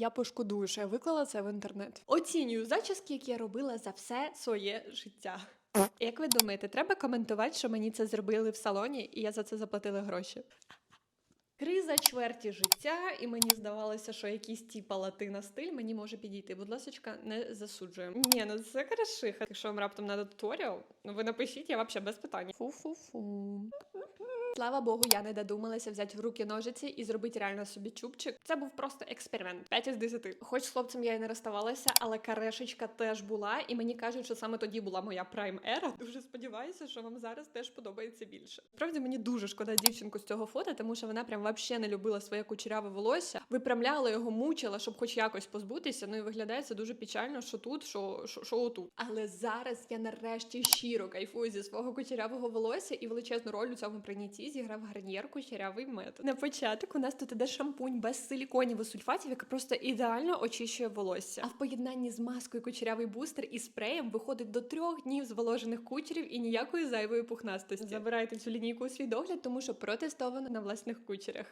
я пошкодую, що я виклала це в інтернет. Оцінюю зачіски, які я робила за все своє життя. Як ви думаєте, треба коментувати, що мені це зробили в салоні, і я за це заплатила гроші? Криза чверті життя, і мені здавалося, що якийсь типа латина стиль мені може підійти. Будь ласка, не засуджуємо. Ні, ну це хорошиха. Якщо вам раптом надо туторіал, ну ви напишіть, я взагалі без питань. Фу-фу-фу. Слава Богу, я не додумалася взяти в руки ножиці і зробити реально собі чубчик. Це був просто експеримент. 5 із 10. Хоч з хлопцем я і не розставалася, але карешечка теж була, і мені кажуть, що саме тоді була моя прайм ера. Дуже сподіваюся, що вам зараз теж подобається більше. Справді мені дуже шкода дівчинку з цього фото, тому що вона прям вообще не любила своє кучеряве волосся, випрямляла його, мучила, щоб хоч якось позбутися. Ну і виглядає це дуже печально, що тут, що, що, що отут. Але зараз я нарешті щиро кайфую зі свого кучерявого волосся і величезну роль у цьому прийнятті зіграв гарнір кучерявий метод. На початок у нас тут іде шампунь без силіконів і сульфатів, яка просто ідеально очищує волосся. А в поєднанні з маскою кучерявий бустер і спреєм виходить до трьох днів зволожених кучерів і ніякої зайвої пухнастості. Забирайте цю лінійку у свій догляд, тому що протестовано на власних кучерях.